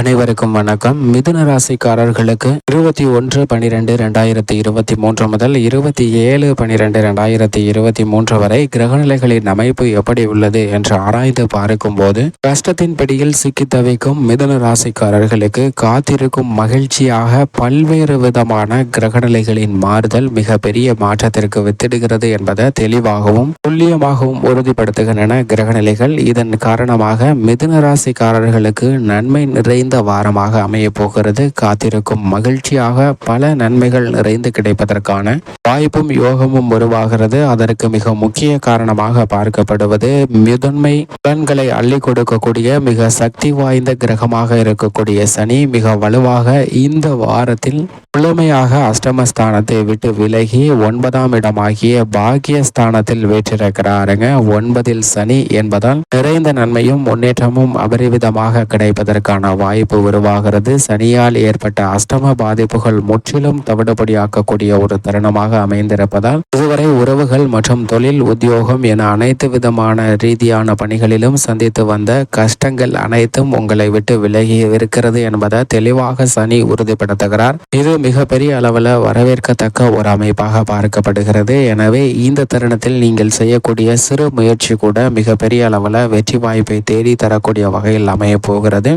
அனைவருக்கும் வணக்கம். மிதுன ராசிக்காரர்களுக்கு இருபத்தி ஒன்று பனிரெண்டு ரெண்டாயிரத்தி இருபத்தி மூன்று முதல் இருபத்தி ஏழு பனிரெண்டு ரெண்டாயிரத்தி இருபத்தி மூன்று வரை கிரகநிலைகளின் அமைப்பு எப்படி உள்ளது என்று ஆராய்ந்து பார்க்கும் போது கஷ்டத்தின் பிடியில் சிக்கி தவிக்கும் மிதுன ராசிக்காரர்களுக்கு காத்திருக்கும் மகிழ்ச்சியாக பல்வேறு விதமான கிரகநிலைகளின் மாறுதல் மிக பெரிய மாற்றத்திற்கு வித்திடுகிறது என்பதை தெளிவாகவும் துல்லியமாகவும் உறுதிப்படுத்துகின்றன கிரகநிலைகள். இதன் காரணமாக மிதுன ராசிக்காரர்களுக்கு நன்மை நிறைந்த வாரமாக அமைய போகிறது. காத்திருக்கும் மகிழ்ச்சியாக பல நன்மைகள் நிறைந்து கிடைப்பதற்கான வாய்ப்பும் யோகமும் உருவாகிறது. அதற்கு மிக முக்கிய காரணமாக பார்க்கப்படுவது மிதன்மை. பலன்களை அள்ளி கொடுக்கக்கூடிய மிக சக்தி வாய்ந்த கிரகமாக இருக்கக்கூடிய சனி மிக வலுவாக இந்த வாரத்தில் முழுமையாக அஷ்டமஸ்தானத்தை விட்டு விலகி ஒன்பதாம் இடமாகிய பாக்கியஸ்தானத்தில் வீற்றிருக்கிறாருங்க. ஒன்பதில் சனி என்பதால் நிறைந்த நன்மையும் முன்னேற்றமும் அபரிவிதமாக கிடைப்பதற்கான வாய்ப்பு உருவாகிறது. சனியால் ஏற்பட்ட அஷ்டம பாதிப்புகள் முற்றிலும் தவிடுபடியாக்கக்கூடிய ஒரு தருணமாக அமைந்திருப்பதால் இதுவரை உறவுகள் மற்றும் தொழில் உத்தியோகம் என அனைத்து விதமான ரீதியான பணிகளிலும் சந்தித்து வந்த கஷ்டங்கள் அனைத்தும் உங்களை விட்டு விலகி இருக்கிறது என்பதை தெளிவாக சனி உறுதிப்படுத்துகிறார். இது மிகப்பெரிய அளவில் வரவேற்கத்தக்க ஒரு அமைப்பாக பார்க்கப்படுகிறது. எனவே இந்த தருணத்தில் நீங்கள் செய்யக்கூடிய சிறு முயற்சி கூட மிகப்பெரிய அளவில் வெற்றி வாய்ப்பை தேடி தரக்கூடிய வகையில் அமைய போகிறது.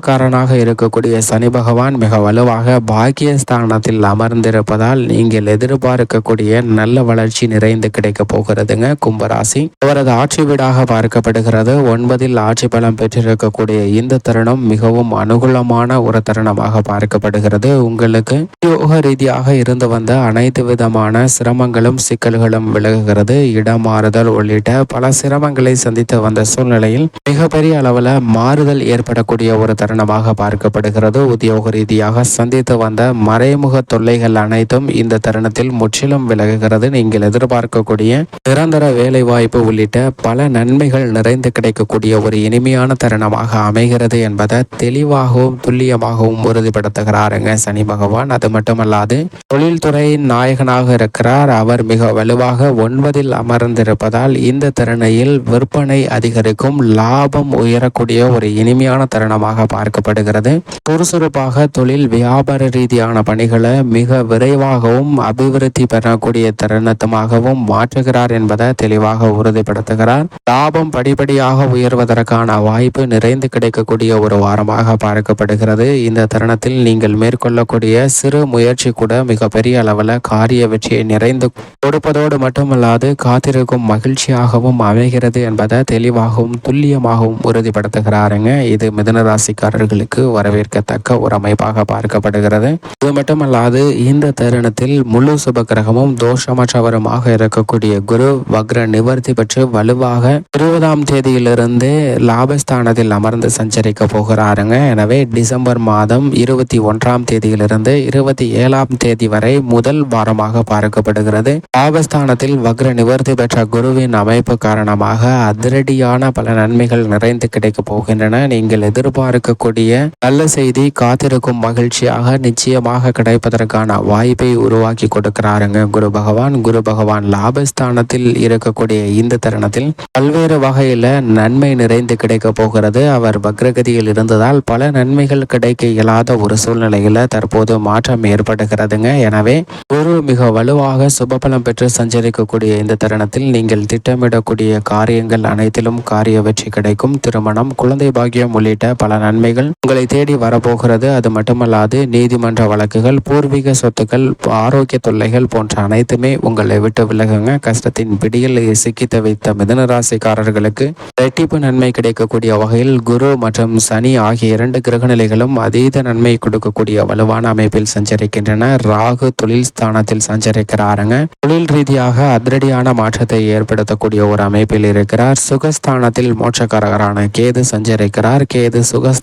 உத்தியோகக்காரனாக இருக்கக்கூடிய சனி பகவான் மிக வலுவாக பாக்கியஸ்தானத்தில் அமர்ந்திருப்பதால் நீங்கள் எதிர்பார்க்கக்கூடிய நல்ல வளர்ச்சி நிறைந்து கிடைக்க போகிறதுங்க. கும்பராசி. அவரது ஆட்சி வீடாக பார்க்கப்படுகிறது. ஒன்பதில் ஆட்சி பலம் பெற்றிருக்கக்கூடிய இந்த தருணம் மிகவும் அனுகூலமான ஒரு தருணமாக பார்க்கப்படுகிறது. உங்களுக்கு யோக ரீதியாக இருந்து வந்த அனைத்து விதமான சிரமங்களும் சிக்கல்களும் விலகுகிறது. இடம் மாறுதல் உள்ளிட்ட பல சிரமங்களை சந்தித்து வந்த சூழ்நிலையில் மிகப்பெரிய அளவில் மாறுதல் ஏற்படக்கூடிய ஒரு காரணமாக பார்க்கப்படுகிறது. உத்தியோக ரீதியாக சந்தித்து வந்த மறைமுக தொல்லைகள் அனைத்தும் இந்த தருணத்தில் முற்றிலும் விலகுகிறது. நீங்கள் எதிர்பார்க்கக்கூடிய நிரந்தர வேலை வாய்ப்பு உள்ளிட்ட பல நன்மைகள் நிறைந்து கிடைக்கக்கூடிய ஒரு இனிமையான தருணமாக அமைகிறது என்பதை தெளிவாகவும் துல்லியமாகவும் உறுதிப்படுத்துகிறாருங்க சனி பகவான். அது மட்டுமல்லாது தொழில்துறையின் நாயகனாக இருக்கிறார். அவர் மிக வலுவாக ஒன்பதில் அமர்ந்திருப்பதால் இந்த தருணையில் விற்பனை அதிகரிக்கும் லாபம் உயரக்கூடிய ஒரு இனிமையான தருணமாக பார்க்கப்படுகிறது. சுறுசுறுப்பாக தொழில் வியாபார ரீதியான பணிகளை மிக விரைவாகவும் அபிவிருத்தி பெறக்கூடிய தருணத்தமாகவும் மாற்றுகிறார் என்பதை தெளிவாக உறுதிப்படுத்துகிறார். லாபம் படிப்படியாக உயர்வதற்கான வாய்ப்பு நிறைந்து கிடைக்கக்கூடிய ஒரு வாரமாக பார்க்கப்படுகிறது. இந்த தருணத்தில் நீங்கள் மேற்கொள்ளக்கூடிய சிறு முயற்சி கூட மிகப்பெரிய அளவில் காரிய வெற்றியை நிறைந்து கொடுப்பதோடு மட்டுமல்லாது காத்திருக்கும் மகிழ்ச்சியாகவும் அமைகிறது என்பதை தெளிவாகவும் துல்லியமாகவும் உறுதிப்படுத்துகிறாருங்க. இது மிதனராசிக்கார் போட்டியாளர்களுக்கு வரவேற்கத்தக்க ஒரு அமைப்பாக பார்க்கப்படுகிறது. இது மட்டுமல்லாது இந்த தருணத்தில் முழு சுப கிரகமும் தோஷமற்றவருமாக இருக்கக்கூடிய குரு வக்ர நிவர்த்தி பெற்று வலுவாக இருபதாம் தேதியிலிருந்து லாபஸ்தானத்தில் அமர்ந்து சஞ்சரிக்க போகிறாருங்க. எனவே டிசம்பர் மாதம் இருபத்தி ஒன்றாம் தேதியிலிருந்து இருபத்தி ஏழாம் தேதி வரை முதல் வாரமாக பார்க்கப்படுகிறது. லாபஸ்தானத்தில் வக்ர நிவர்த்தி பெற்ற குருவின் அமைப்பு காரணமாக அதிரடியான பல நன்மைகள் நிறைந்து கிடைக்க போகின்றன. நீங்கள் எதிர்பார்க்க கொடுக்கக்கூடிய நல்ல செய்தி காத்திருக்கும் மகிழ்ச்சியாக நிச்சயமாக கிடைப்பதற்கான வாய்ப்பை உருவாக்கி கொடுக்கிறாருங்க. குரு பகவான் குரு பகவான் லாபஸ்தானத்தில் இருக்கக்கூடிய இந்த தருணத்தில் பல்வேறு வகையில நன்மை நிறைந்து கிடைக்க போகிறது. அவர் வக்ரகதியில் இருந்ததால் பல நன்மைகள் கிடைக்க இயலாத ஒரு சூழ்நிலையில தற்போது மாற்றம் ஏற்படுகிறதுங்க. எனவே குரு மிக வலுவாக சுபபலம் பெற்று சஞ்சரிக்கக்கூடிய இந்த தருணத்தில் நீங்கள் திட்டமிடக்கூடிய காரியங்கள் அனைத்திலும் காரிய வெற்றி கிடைக்கும். திருமணம் குழந்தை பாக்கியம் உள்ளிட்ட பல நன்மை நன்மைகள் உங்களை தேடி வரப்போகிறது. அது மட்டுமல்லாது நீதிமன்ற வழக்குகள் பூர்வீக சொத்துக்கள் ஆரோக்கிய தொல்லைகள் போன்ற அனைத்துமே உங்களை விட்டு விலகுங்க. கஷ்டத்தின் பிடியில் சிக்கி தவித்த மிதனராசிக்காரர்களுக்கு இரட்டிப்பு நன்மை கிடைக்கக்கூடிய வகையில் குரு மற்றும் சனி ஆகிய இரண்டு கிரகநிலைகளும் அதீத நன்மை கொடுக்கக்கூடிய வலுவான அமைப்பில் சஞ்சரிக்கின்றன. ராகு தொழில் ஸ்தானத்தில் சஞ்சரிக்கிறாருங்க. தொழில் ரீதியாக அதிரடியான மாற்றத்தை ஏற்படுத்தக்கூடிய ஒரு அமைப்பில் இருக்கிறார். சுகஸ்தானத்தில் மோட்சக்காரகரான கேது சஞ்சரிக்கிறார். கேது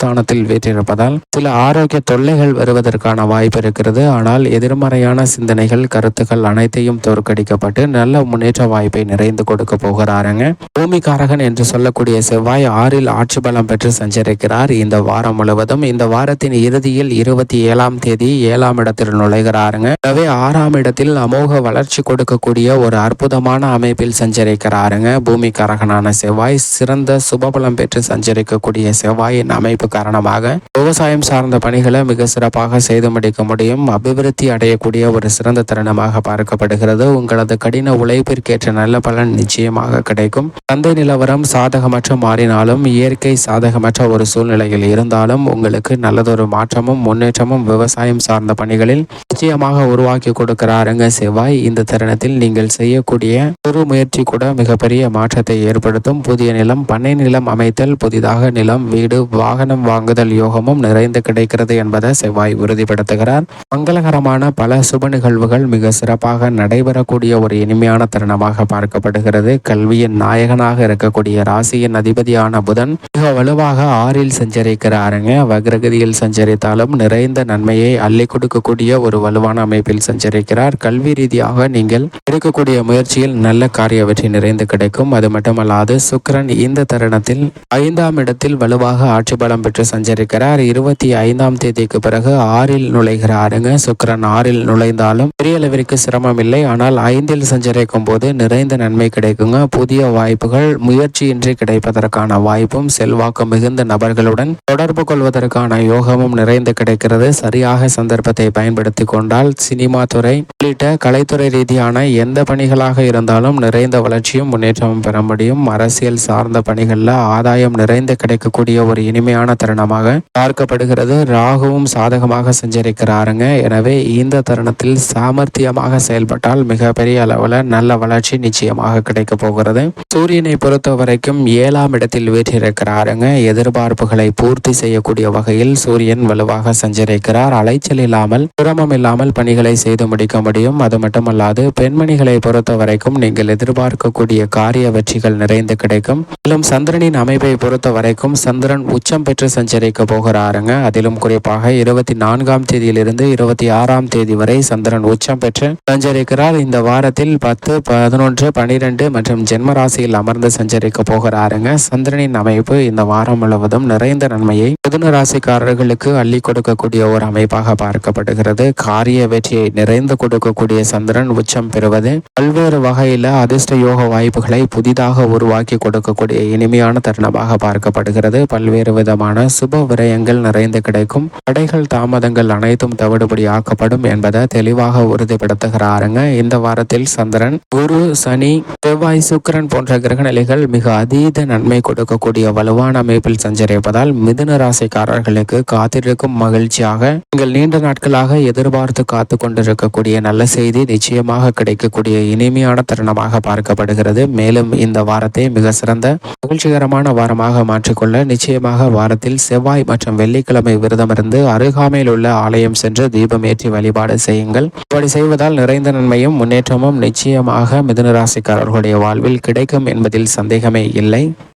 ஸ்தானத்தில் வீற்றிருப்பதால் சில ஆரோக்கிய தொல்லைகள் வருவதற்கான வாய்ப்பு இருக்கிறது. ஆனால் எதிர்மறையான சிந்தனைகள் கருத்துக்கள் அனைத்தையும் தோற்கடிக்கப்பட்டு நல்ல முன்னேற்ற வாய்ப்பை நிறைந்து கொடுக்க போகிறாருங்க. பூமிகாரகன் என்று சொல்லக்கூடிய செவ்வாய் ஆறில் ஆட்சி பலம் பெற்று சஞ்சரிக்கிறார். இந்த வாரம் முழுவதும் இந்த வாரத்தின் இறுதியில் இருபத்தி ஏழாம் தேதி ஏழாம் இடத்தில் நுழைகிறாருங்க. எனவே ஆறாம் இடத்தில் அமோக வளர்ச்சி கொடுக்கக்கூடிய ஒரு அற்புதமான அமைப்பில் சஞ்சரிக்கிறாருங்க. பூமிகாரகனான செவ்வாய் சிறந்த சுபபலம் பெற்று சஞ்சரிக்கக்கூடிய செவ்வாயின் அமைப்பு காரணமாக விவசாயம் சார்ந்த பணிகளை மிக சிறப்பாக செய்து முடிக்க முடியும். அபிவிருத்தி அடையக்கூடிய ஒரு சிறந்த தருணமாக பார்க்கப்படுகிறது. உங்களது கடின உழைப்பிற்கேற்ற நல்ல பலன் நிச்சயமாக கிடைக்கும். சந்தை நிலவரம் சாதகமற்ற மாறினாலும் இயற்கை சாதகமற்ற ஒரு சூழ்நிலையில் இருந்தாலும் உங்களுக்கு நல்லதொரு மாற்றமும் முன்னேற்றமும் விவசாயம் சார்ந்த பணிகளில் நிச்சயமாக உருவாக்கி கொடுக்கிறாருங்க செவ்வாய். இந்த தருணத்தில் நீங்கள் செய்யக்கூடிய ஒரு முயற்சி கூட மிகப்பெரிய மாற்றத்தை ஏற்படுத்தும். புதிய நிலம் பண்ணை நிலம் அமைத்தல் புதிதாக நிலம் வீடு வாகனம் வாங்குதல் யோகமும் நிறைந்து கிடைக்கிறது என்பதை செவ்வாய் உறுதிப்படுத்துகிறார். மங்களகரமான பல சுப நிகழ்வுகள் மிக சிறப்பாக நடைபெறக்கூடிய ஒரு இனிமையான தருணமாக பார்க்கப்படுகிறது. கல்வியின் நாயகனாக இருக்கக்கூடிய ராசியின் அதிபதியான புதன் மிக வலுவாக ஆறில் சஞ்சரிக்கிறாருங்க. வக்ரகதியில் சஞ்சரித்தாலும் நிறைந்த நன்மையை அள்ளி கொடுக்கக்கூடிய ஒரு வலுவான அமைப்பில் சஞ்சரிக்கிறார். கல்வி ரீதியாக நீங்கள் எடுக்கக்கூடிய முயற்சியில் நல்ல காரிய வெற்றி நிறைந்து கிடைக்கும். அது மட்டுமல்லாது சுக்கிரன் இந்த தருணத்தில் ஐந்தாம் இடத்தில் வலுவாக ஆட்சி பலம் பெற்று சஞ்சரிக்கிறார். இருபத்தி ஐந்தாம் தேதிக்கு பிறகு ஆறில் நுழைகிறாருங்க. சுக்கிரன் ஆறில் நுழைந்தாலும் பெரிய அளவிற்கு சிரமம் இல்லை ஆனால் ஐந்தில் சஞ்சரிக்கும் போது நிறைந்த நன்மை கிடைக்குங்க. புதிய வாய்ப்புகள் முயற்சியின்றி கிடைப்பதற்கான வாய்ப்பும் செல்வாக்கு மிகுந்த நபர்களுடன் தொடர்பு கொள்வதற்கான யோகமும் நிறைந்து கிடைக்கிறது. சரியாக சந்தர்ப்பத்தை பயன்படுத்தி கொண்டால் சினிமா துறை உள்ளிட்ட கலைத்துறை ரீதியான எந்த பணிகளாக இருந்தாலும் நிறைந்த வளர்ச்சியும் முன்னேற்றமும் பெற முடியும். அரசியல் சார்ந்த பணிகளில் ஆதாயம் நிறைந்து கிடைக்கக்கூடிய ஒரு இனிமையான தருணமாக பார்க்கப்படுகிறது. ராகுவும் சாதகமாக செஞ்சிருக்கிறாருங்க. எனவே இந்த தருணத்தில் சாமர்த்தியமாக செயல்பட்டால் மிகப்பெரிய அளவில் நல்ல வளர்ச்சி நிச்சயமாக கிடைக்க போகிறது. சூரியனை பொறுத்த வரைக்கும் ஏழாம் இடத்தில் வீற்றிருக்கிறாருங்க. எதிர்பார்ப்புகளை பூர்த்தி செய்யக்கூடிய வகையில் சூரியன் வலுவாக செஞ்சிருக்கிறார். அலைச்சல் இல்லாமல் சிரமம் இல்லாமல் பணிகளை செய்து முடிக்க முடியும். அது மட்டுமல்லாது பெண்மணிகளை பொறுத்த வரைக்கும் நீங்கள் எதிர்பார்க்கக்கூடிய காரிய வெற்றிகள் நிறைந்து கிடைக்கும். மேலும் சந்திரனின் அமைப்பை பொறுத்த வரைக்கும் சந்திரன் உச்சம் பெற்று சஞ்சரிக்க போகிறாருங்க. அதிலும் குறிப்பாக இருபத்தி நான்காம் தேதியிலிருந்து இருபத்தி ஆறாம் தேதி வரை சந்திரன் உச்சம் பெற்று சஞ்சரிக்கிறார். இந்த வாரத்தில் பத்து பதினொன்று பனிரெண்டு மற்றும் ஜென்ம ராசியில் அமர்ந்து சஞ்சரிக்க போகிறாருங்க. சந்திரனின் அமைப்பு இந்த வாரம் முழுவதும் நிறைந்த நன்மையை மிதுன ராசிக்காரர்களுக்கு அள்ளி கொடுக்கக்கூடிய ஒரு அமைப்பாக பார்க்கப்படுகிறது. காரிய வெற்றியை நிறைந்து கொடுக்கக்கூடிய சந்திரன் உச்சம் பெறுவது பல்வேறு வகையில அதிர்ஷ்ட யோக வாய்ப்புகளை புதிதாக உருவாக்கி கொடுக்கக்கூடிய இனிமையான தருணமாக பார்க்கப்படுகிறது. பல்வேறு விதமான சுப விரயங்கள் நிறைந்து கிடைக்கும். தடைகள் தாமதங்கள் அனைத்தும் தவிடுபடி ஆக்கப்படும் என்பதை தெளிவாக உறுதிப்படுத்துகிறாருங்க. இந்த வாரத்தில் சந்திரன் குரு சனி செவ்வாய் சுக்கரன் போன்ற கிரகநிலைகள் மிக அதீத நன்மை கொடுக்கக்கூடிய வலுவான அமைப்பில் சஞ்சரிப்பதால் மிதுன ராசிக்காரர்களுக்கு காத்திருக்கும் மகிழ்ச்சியாக நீங்கள் நீண்ட நாட்களாக எதிர்பார்த்து காத்து கொண்டிருக்கக்கூடிய நல்ல செய்தி நிச்சயமாக கிடைக்கக்கூடிய இனிமையான தருணமாக பார்க்கப்படுகிறது. மேலும் இந்த வாரத்தை மிக சிறந்த மகிழ்ச்சிகரமான வாரமாக மாற்றிக்கொள்ள நிச்சயமாக வாரத்தில் செவ்வாய் மற்றும் வெள்ளிக்கிழமை விரதமிருந்து அருகாமையில் உள்ள ஆலயம் சென்று தீபம் ஏற்றி வழிபாடு செய்யுங்கள். இப்படி செய்வதால் நிறைந்த நன்மையும் முன்னேற்றமும் நிச்சயமாக மிதுன ராசிக்காரர்களுடைய வாழ்வில் கிடைக்கும் என்பதில் சந்தேகமே இல்லை.